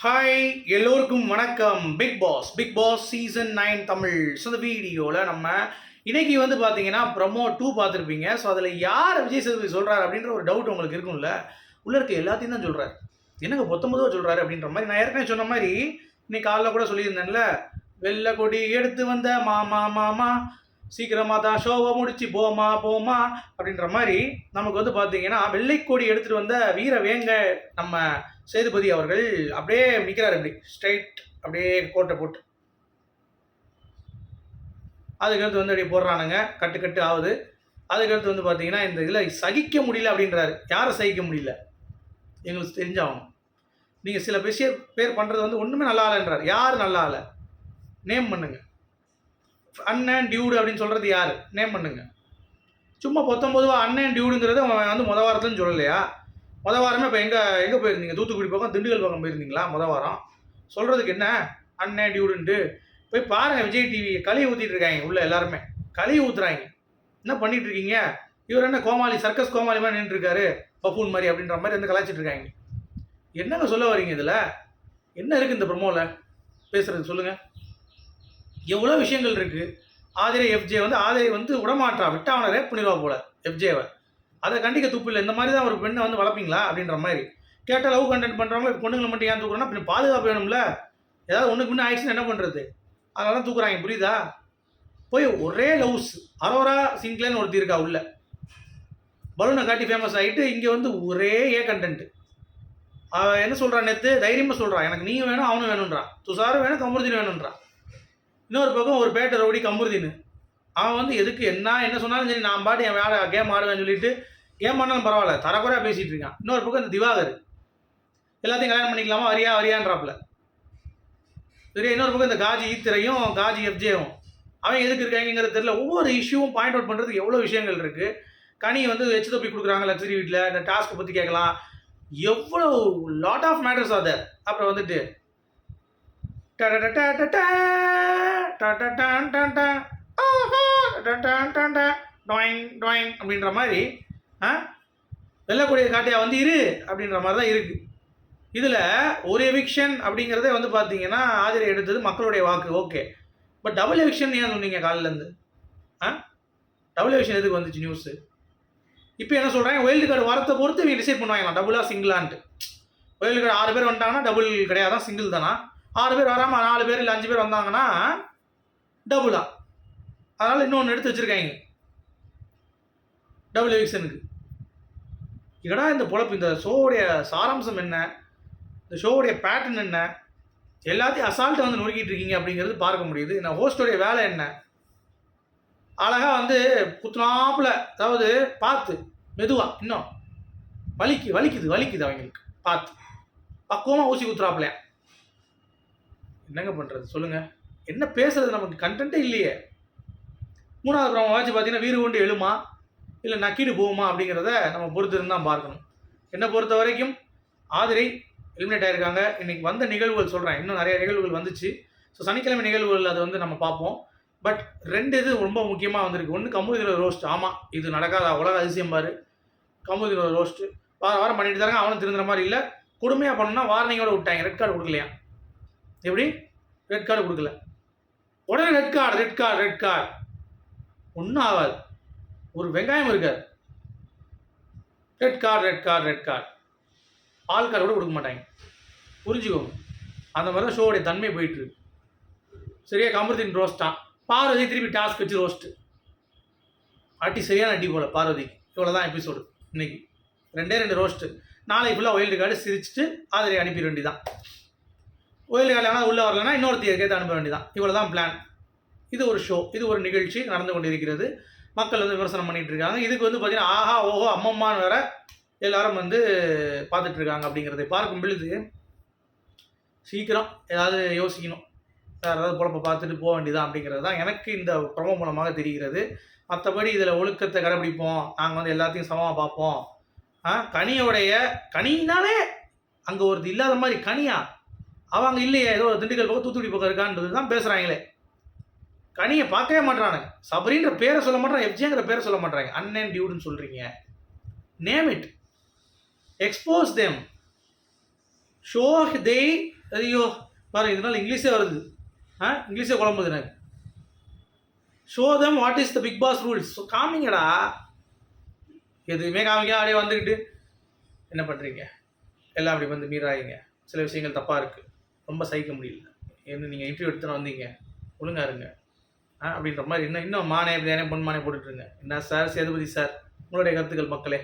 Hi எல்லோருக்கும் வணக்கம். Bigg Boss Bigg Boss season nine Tamil so இந்த வீடியோவில் நம்ம இன்னைக்கு வந்து பார்த்தீங்கன்னா ப்ரமோ டூ பார்த்துருப்பீங்க. ஸோ அதில் யார் விஜய் சேதுபதி சொல்கிறார் அப்படின்ற ஒரு டவுட் உங்களுக்கு இருக்கும்ல. உள்ள இருக்க எல்லாத்தையும் தான் சொல்கிறாரு என்னங்க பொத்தொம்பதுவா சொல்கிறாரு அப்படின்ற மாதிரி நான் ஏற்கனவே சொன்ன மாதிரி இன்னைக்கு காலைல கூட சொல்லியிருந்தேன்ல. வெள்ளை கொடி எடுத்து வந்த மாமா மாமா சீக்கிரமாக தான் ஷோவை முடிச்சு போமா போமா அப்படின்ற மாதிரி நமக்கு வந்து பார்த்தீங்கன்னா வெள்ளைக்கோடி எடுத்துகிட்டு வந்த வீர வேங்க நம்ம சேதுபதி அவர்கள் அப்படியே நிற்கிறார் இப்படி ஸ்ட்ரைட் அப்படியே கோட்டை போட்டு. அதுக்கடுத்து வந்து அப்படியே போடுறானுங்க. கட்டு கட்டு ஆகுது. அதுக்கடுத்து வந்து பார்த்தீங்கன்னா இந்த இதில் சகிக்க முடியல அப்படின்றாரு. யாரை சகிக்க முடியல? எங்களுக்கு தெரிஞ்சாகணும். நீங்கள் சில விஷய பேர் பண்ணுறது வந்து ஒன்றுமே நல்லா இல்லைன்றார். யார் நல்லா இல்லை? நேம் பண்ணுங்க. அண்ணன் டியூடு அப்படின்னு சொல்கிறது யார்? நேம் பண்ணுங்க. சும்மா பத்தொம்போதுவா அண்ணன் டியூடுங்கிறது அவன் வந்து முத வாரத்துலன்னு சொல்லலையா? முத வாரமே இப்போ எங்கே எங்கே போயிருந்தீங்க? தூத்துக்குடி பக்கம் திண்டுக்கல் பக்கம் போயிருந்தீங்களா? முத வாரம். சொல்கிறதுக்கு என்ன? அண்ணன் டியூடுன்ட்டு போய் பாருங்கள் விஜய் டிவி களி ஊற்றிட்டு இருக்காங்க உள்ள எல்லாருமே. களி ஊற்றுறாங்க என்ன பண்ணிட்டு இருக்கீங்க? இவர் என்ன கோமாளி சர்க்கஸ் கோமாளி மாதிரி நின்றுருக்காரு பப்பூன் மாதிரி அப்படின்ற மாதிரி வந்து கலாச்சிட்டு இருக்காங்க. என்னங்க சொல்ல வரீங்க இதில்? என்ன இருக்குது இந்த ப்ரமோவில் பேசுகிறது சொல்லுங்கள் எவ்வளோ விஷயங்கள் இருக்குது ஆதிரை எஃப்ஜே வந்து ஆதிரை வந்து உடமாற்றா விட்டாவனை ரேப் பண்ணிடுவா போல எஃப்ஜேவை அதை கண்டிக்க துப்பு இல்லை. இந்த மாதிரி தான் ஒரு பெண்ணை வந்து வளர்ப்பீங்களா? அப்படின்ற மாதிரி. கேட்டால் லவ் கண்டென்ட் பண்ணுறவங்கள பொண்ணுங்களை மட்டும் ஏன் தூக்குறோம்னா பின்ன பாதுகாப்பு வேணும்ல. ஏதாவது ஒன்றுக்கு முன்னே ஆயிடுச்சுன்னா என்ன பண்ணுறது அதனால தான் தூக்குறாங்க. புரியுதா? போய் ஒரே லவ்ஸ். அரோரா சிங்க்லேன்னு ஒருத்தி இருக்கா உள்ள. பலூனை காட்டி ஃபேமஸ் ஆகிட்டு இங்கே வந்து ஒரே ஏ கண்டென்ட் அவன் என்ன சொல்கிறான் நேற்று தைரியமாக சொல்கிறான் எனக்கு நீ வேணும் அவனும் வேணுன்றான் துஷாரும் வேணும் கமருதீன் வேணுன்றான் இன்னொரு பக்கம் ஒரு பேட்டை ரவுடி கமருதீன் அவன் வந்து எதுக்கு என்ன என்ன சொன்னாலும் சரி நான் பாட்டு என் வேலை கேம் ஆடுவேன்னு சொல்லிட்டு கேம் பண்ணாலும் பரவாயில்ல தரக்குறையாக பேசிகிட்டு இருக்கான். இன்னொரு பக்கம் இந்த திவாகர். எல்லாத்தையும் கல்யாணம் பண்ணிக்கலாமா? வரியா வரியான்றாப்புல. சரியா? இன்னொரு பக்கம் இந்த காஜி ஈத்திரையும் காஜி எஃப்ஜேவும் அவன் எதுக்கு இருக்காங்கிறது தெரியல. ஒவ்வொரு இஷ்யூவும் பாயிண்ட் அவுட் பண்ணுறதுக்கு எவ்வளோ விஷயங்கள் இருக்குது கனி வந்து எச்சு தொப்பி கொடுக்குறாங்க லக்ஸரி வீட்டில் இந்த டாஸ்க்கை பற்றி கேட்கலாம். எவ்வளோ லாட் ஆஃப் மேட்டர்ஸ் அதை அப்புறம் வந்துட்டு டடடடடடா, டடடான் டடா, ஆஹா, டடான் டடா, டொய்ங் டொய்ங் அப்படின்ற மாதிரி ஆ? வெள்ளக்கூடிய காட்டியா வந்து இரு அப்படின்ற மாதிரி தான் இருக்குது இதில் ஒரு எவிக்ஷன் அப்படிங்கிறதே வந்து பார்த்தீங்கன்னா ஆதிரை எடுத்தது மக்களுடைய வாக்கு. ஓகே பட் டபுள் எவிக்ஷன் ஏன் சொன்னீங்க காலிலேருந்து ஆ? டபுள் எவிக்ஷன் எதுக்கு வந்துச்சு நியூஸு இப்போ என்ன சொல்கிறாங்க ஒயில்டு கார்டு வரத்தை பொறுத்து இவங்க டிசைட் பண்ணுவாங்க டபுளாக சிங்கிளான்ட்டு ஒயில்டு கார்டு ஆறு பேர் வந்துட்டாங்கன்னா டபுள் கிடையாதான் சிங்கிள் தானா? ஆறு பேர் வராமல் நாலு பேர் இல்லை அஞ்சு பேர் வந்தாங்கன்னா டபுளாக அதனால் இன்னொன்று எடுத்து வச்சுருக்காங்க. டபுள் எவிக்ஷனுக்கு என்னடா இந்த பொழப்பு? இந்த ஷோவுடைய சாராம்சம் என்ன? இந்த ஷோவுடைய பேட்டர்ன் என்ன? எல்லாத்தையும் அசால்ட்டை வந்து நொறுக்கிட்டு இருக்கீங்க அப்படிங்கிறது பார்க்க முடியுது. இந்த ஹோஸ்டோடைய வேலை என்ன? அழகாக வந்து குத்துனாப்புல அதாவது பார்த்து மெதுவாக இன்னும். வலிக்கு வலிக்குது வலிக்குது அவங்களுக்கு. பார்த்து. பக்குவமாக ஊசி குத்துறாப்புலையா? என்னங்க பண்ணுறது சொல்லுங்கள் என்ன பேசுறது? நமக்கு கண்டென்ட்டே இல்லையே. மூணாவது அப்புறம் வாட்சி பார்த்தீங்கன்னா வீடு கொண்டு எழுமா? இல்லை நக்கீடு போகுமா அப்படிங்கிறத நம்ம பொறுத்து இருந்து தான் பார்க்கணும். என்னை பொறுத்த வரைக்கும் ஆதிரை எலிமினேட் ஆயிருக்காங்க. இன்னைக்கு வந்த நிகழ்வுகள் சொல்கிறேன் இன்னும் நிறைய நிகழ்வுகள் வந்துச்சு. ஸோ சனிக்கிழமை நிகழ்வுகள் அதை வந்து நம்ம பார்ப்போம். பட் ரெண்டு இது ரொம்ப முக்கியமாக வந்திருக்கு. ஒன்று கமுதியில் ரோஸ்ட் ஆமாம் இது நடக்காத உலக அதிசயம் பாரு. கமுதியில் ரோஸ்ட்டு வார வாரம் பண்ணிட்டு தராங்க அவனும் திருந்துற மாதிரி இல்லை. கொடுமையாக பண்ணணும்னா வார்னிங்கோட விட்டாங்க. ரெட் கார்டு கொடுக்கலையா? எப்படி? ரெட் கார்டு கொடுக்கல. உடனே red card red card red card ஒன்றும் ஆகாது ஒரு வெங்காயம் இருக்காது. Red card red card red card பால் கார்டு கூட கொடுக்க மாட்டாங்க. புரிஞ்சுக்கோங்க. அந்த மாதிரி தான் ஷோவுடைய தன்மை போயிட்டுருக்கு சரியா? கமருதீன் ரோஸ்ட்டான் பார்வதி திருப்பி டாஸ்க் வச்சு ரோஸ்ட்டு அட்டி சரியான அடி போல பார்வதிக்கு. இவ்வளோ தான் எபிசோடு இன்னைக்கு. ரெண்டே ரெண்டு ரோஸ்ட்டு நாளைக்கு ஃபுல்லாக ஒயில்டு கார்டு சிரிச்சிட்டு ஆதரை அனுப்பிட வேண்டியதான் ஒயில்டு கார்டு ஆனால் உள்ளே வரலன்னா இன்னொருத்தையை கேட்டு அனுப்ப வேண்டியதான் இவ்வளோ தான் பிளான் இது ஒரு ஷோ இது ஒரு நிகழ்ச்சி நடந்து கொண்டிருக்கிறது. மக்கள் வந்து விமர்சனம் பண்ணிட்டு இருக்காங்க. இதுக்கு வந்து பார்த்தீங்கன்னா ஆஹா ஓஹோ அம்மம்மான்னு வேற எல்லாரும் வந்து பார்த்துட்டு இருக்காங்க அப்படிங்கிறதை பார்க்கும் பொழுது சீக்கிரம் ஏதாவது யோசிக்கணும். வேறு ஏதாவது பொழப்பை பார்த்துட்டு போக வேண்டியதான் அப்படிங்கிறது தான் எனக்கு இந்த ப்ரமோ மூலமாக தெரிகிறது. மற்றபடி இதில் ஒழுக்கத்தை கடைபிடிப்போம். நாங்கள் வந்து எல்லாத்தையும் சமமாக பார்ப்போம். ஆ கனியோடைய கனினாலே அங்கே ஒரு இல்லாத மாதிரி கனியா? அவங்க இல்லையே ஏதோ திண்டுக்கல் பக்கம் தூத்துக்குடி பக்கம் இருக்கான்றது தான் பேசுகிறாங்களே கனியை பார்க்கவே மாட்றானுங்க. சபரின்ற பேரை சொல்ல மாட்டாங்க எஃப்ஜிங்கிற பேரை சொல்ல மாட்டாங்க அண்ணன் டியூடுன்னு சொல்கிறீங்க name it expose them show they ஐயோ பாரு இதனால இங்கிலீஷே வருது. ஆ இங்கிலீஷே குழம்புது எனக்கு. Show them what is the Bigg Boss rules காமிங்கடா. எதுவுமே காமிங்க அப்படியே வந்துக்கிட்டு என்ன பண்ணுறீங்க எல்லாம் அப்படி வந்து மீறாயிங்க சில விஷயங்கள் தப்பாக இருக்குது ரொம்ப சகிக்க முடியல. என்ன நீங்கள் இன்டர்வியூ எடுத்துன்னு வந்தீங்க. ஒழுங்கா இருங்க. அப்படின்ற மாதிரி. இன்னும் இன்னும் மானே தேனே பொன் மானே போட்டுட்ருங்க என்ன சார்? சேதுபதி சார். உங்களுடைய கருத்துக்கள் மக்களே.